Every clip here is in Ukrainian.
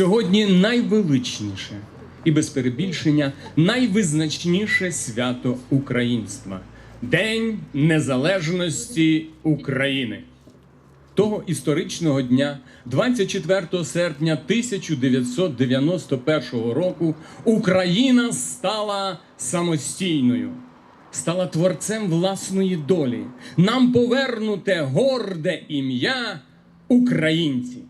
Сьогодні найвеличніше і без перебільшення найвизначніше свято українства День Незалежності України. Того історичного дня, 24 серпня 1991 року, Україна стала самостійною, стала творцем власної долі. Нам повернуте горде ім'я українці.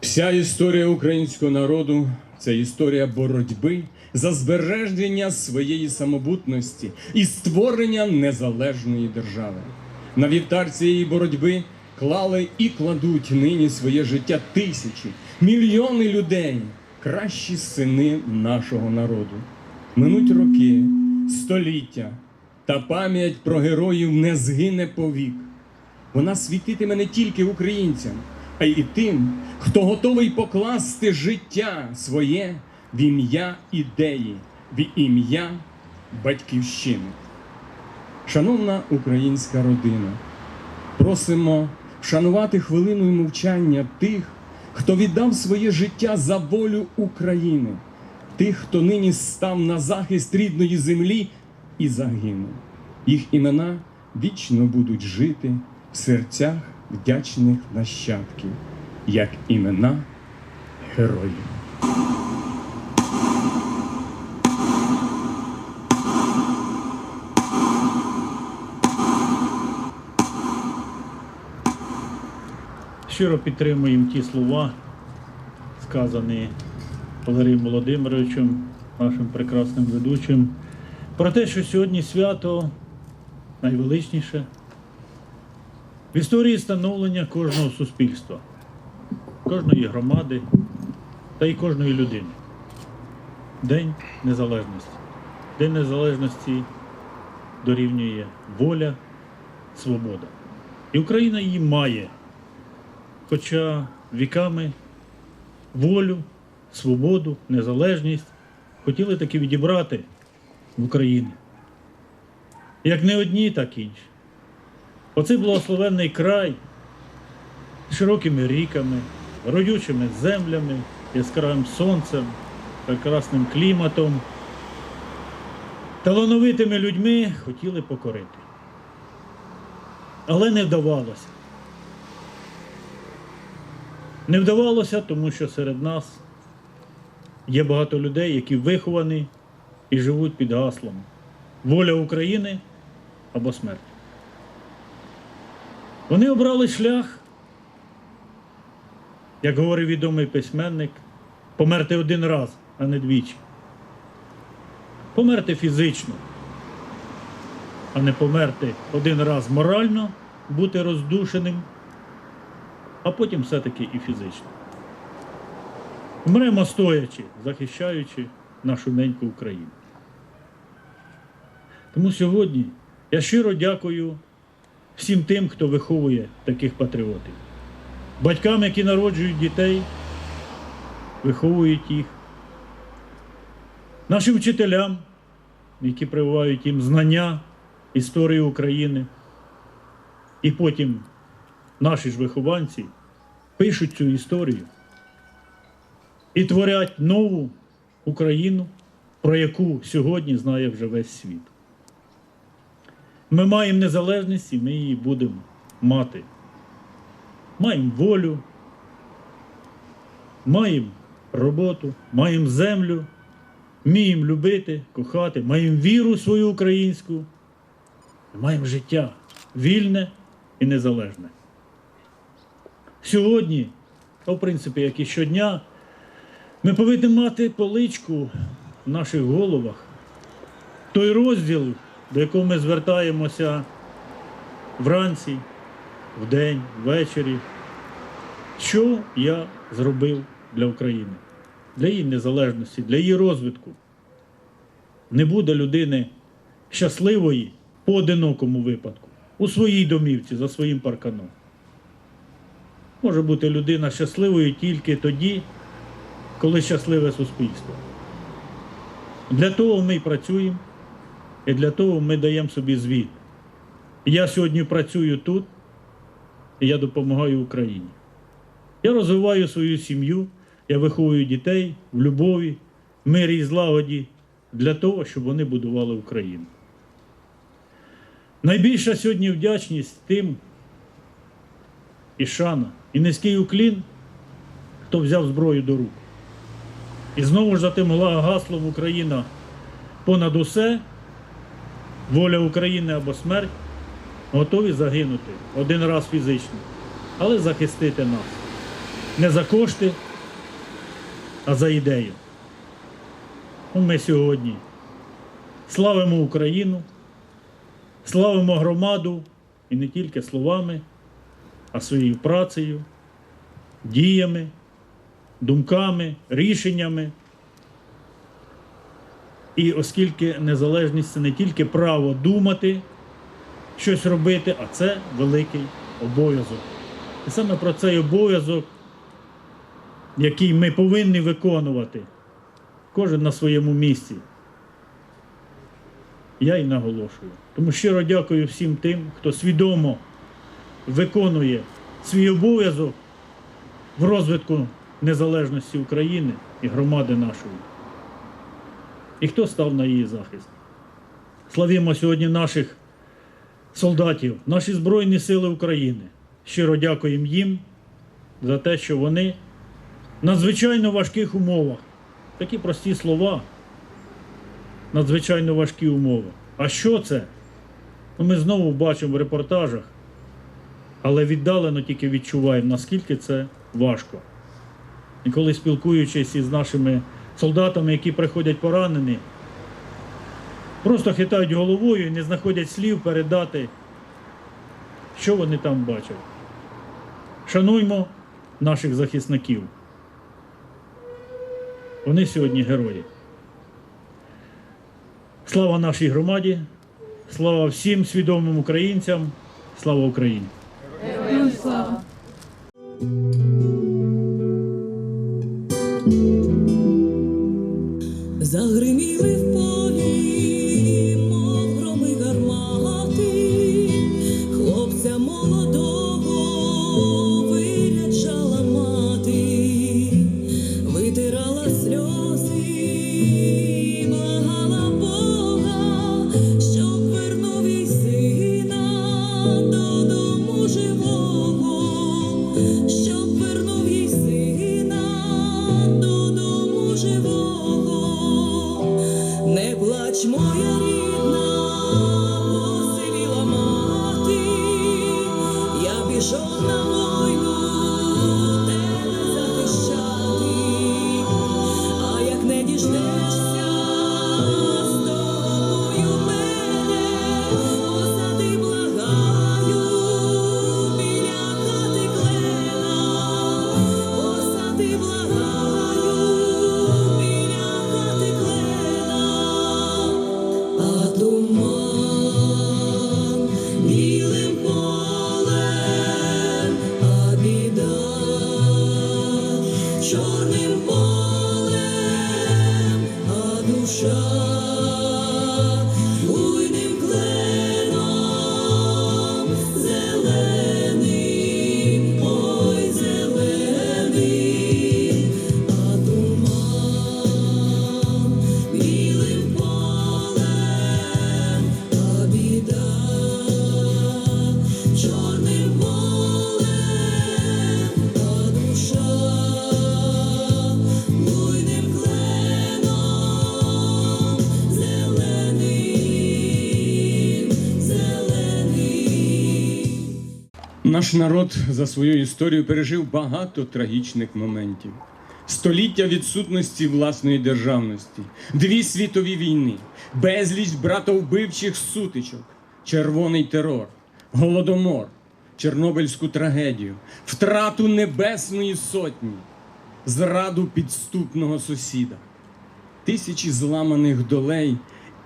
Вся історія українського народу це історія боротьби за збереження своєї самобутності і створення незалежної держави. На вівтар цієї боротьби клали і кладуть нині своє життя тисячі, мільйони людей, кращі сини нашого народу. Минуть роки, століття, та пам'ять про героїв не згине повік. Вона світитиме не тільки українцям, а й тим, хто готовий покласти життя своє в ім'я ідеї, в ім'я батьківщини. Шановна українська родина, просимо вшанувати хвилиною мовчання тих, хто віддав своє життя за волю України, тих, хто нині став на захист рідної землі і загинув. Їх імена вічно будуть жити в серцях вдячних нащадків, як імена героїв. Щиро підтримуємо ті слова, сказані Валерієм Володимировичем, нашим прекрасним ведучим, про те, що сьогодні свято найвеличніше в історії становлення кожного суспільства, кожної громади та й кожної людини. День Незалежності. День Незалежності дорівнює воля, свобода. І Україна її має. Хоча віками волю, свободу, незалежність хотіли таки відібрати в Україні. Як не одні, так і інші. Оцей благословенний край широкими ріками, родючими землями, яскравим сонцем, прекрасним кліматом, талановитими людьми хотіли покорити. Але не вдавалося. Не вдавалося, тому що серед нас є багато людей, які виховані і живуть під гаслом воля України або смерть. Вони обрали шлях, як говорив відомий письменник, померти один раз, а не двічі. Померти фізично, а не померти один раз морально, бути роздушеним а потім все-таки і фізично. Вмремо стоячи, захищаючи нашу неньку Україну. Тому сьогодні я щиро дякую всім тим, хто виховує таких патріотів. Батькам, які народжують дітей, виховують їх, нашим вчителям, які прививають їм знання історії України, І потім наші ж вихованці пишуть цю історію і творять нову Україну, про яку сьогодні знає вже весь світ. Ми маємо незалежність і ми її будемо мати. Маємо волю, маємо роботу, маємо землю, вміємо любити, кохати, маємо віру свою українську, маємо життя вільне і незалежне. Сьогодні, в принципі, як і щодня, ми повинні мати поличку в наших головах, той розділ, до якого ми звертаємося вранці, вдень, ввечері. Що я зробив для України, для її незалежності, для її розвитку. Не буде людини щасливої по одинокому випадку, у своїй домівці, за своїм парканом. Може бути людина щасливою тільки тоді, коли щасливе суспільство. Для того ми й працюємо, і для того ми даємо собі звіт. Я сьогодні працюю тут, і я допомагаю Україні. Я розвиваю свою сім'ю, я виховую дітей в любові, мирі і злагоді для того, щоб вони будували Україну. Найбільша сьогодні вдячність тим і шана, і низький уклін, хто взяв зброю до рук. І знову ж за тим гаслом Україна понад усе, воля України або смерть, готові загинути один раз фізично, але захистити нас. Не за кошти, а за ідею. Ну, Ми сьогодні славимо Україну, славимо громаду і не тільки словами, а своєю працею, діями, думками, рішеннями. І оскільки незалежність це не тільки право думати, щось робити, а це великий обов'язок. І саме про цей обов'язок, який ми повинні виконувати, кожен на своєму місці. Я й наголошую. Тому щиро дякую всім тим, хто свідомо виконує свій обов'язок в розвитку незалежності України і громади нашої. І хто став на її захист? Славімо сьогодні наших солдатів, наші Збройні Сили України. Щиро дякуємо їм за те, що вони в надзвичайно важких умовах, такі прості слова, надзвичайно важкі умови. А що це? Ну, Ми знову бачимо в репортажах, але віддалено тільки відчуваємо, наскільки це важко. І коли спілкуючись із нашими солдатами, які приходять поранені, просто хитають головою і не знаходять слів передати, що вони там бачать. Шануймо наших захисників. Вони сьогодні герої. Слава нашій громаді, слава всім свідомим українцям, слава Україні! 不舍 Наш народ за свою історію пережив багато трагічних моментів. Століття відсутності власної державності, дві світові війни, безліч братовбивчих сутичок, червоний терор, голодомор, Чорнобильську трагедію, втрату небесної сотні, зраду підступного сусіда, тисячі зламаних долей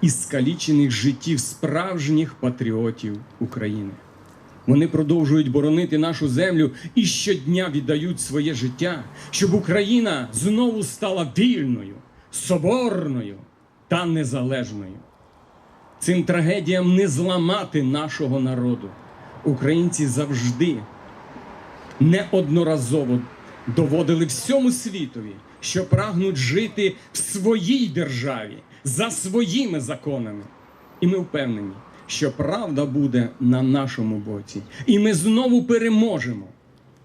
і скалічених життів справжніх патріотів України. Вони продовжують боронити нашу землю і щодня віддають своє життя, щоб Україна знову стала вільною, соборною та незалежною. Цим трагедіям не зламати нашого народу. Українці завжди неодноразово доводили всьому світові, що прагнуть жити в своїй державі за своїми законами. І ми впевнені, що правда буде на нашому боці, і ми знову переможемо.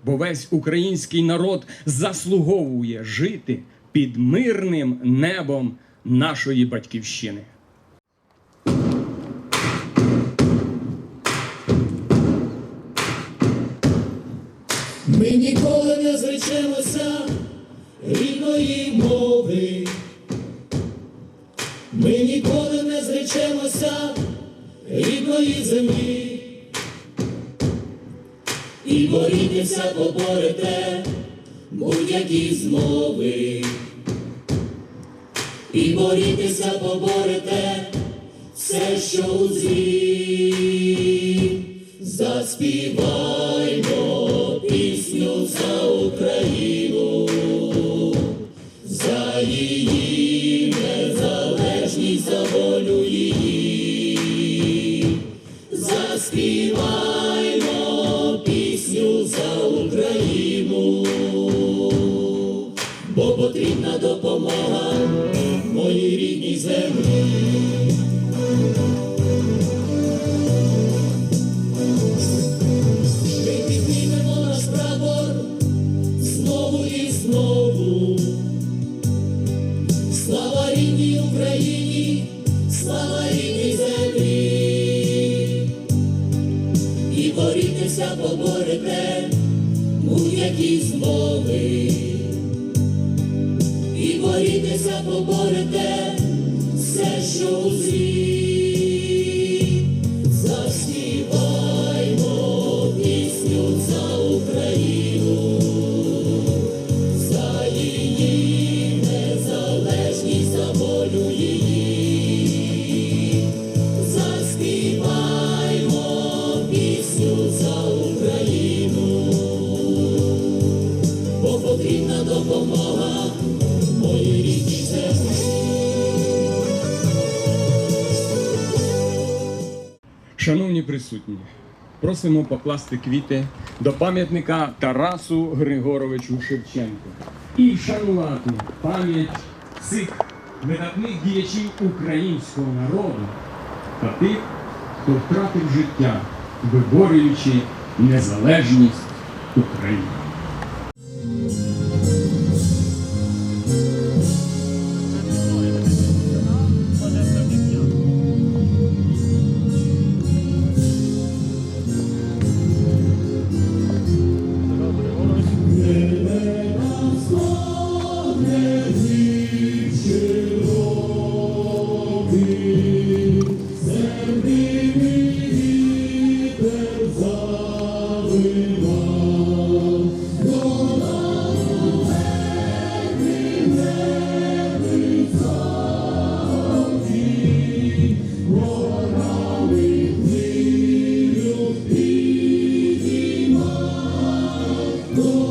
Бо весь український народ заслуговує жити під мирним небом нашої батьківщини. Рідної землі. І борітеся поборете будь-які змови. І борітеся поборете все, що у злі. Заспіваймо Заспіваймо пісню за Україну, бо потрібна допомога моїй рідній землі. Шановні присутні, просимо покласти квіти до пам'ятника Тарасу Григоровичу Шевченку і вшанувати пам'ять цих видатних діячів українського народу та тих, хто втратив життя, виборюючи незалежність України. Senhor.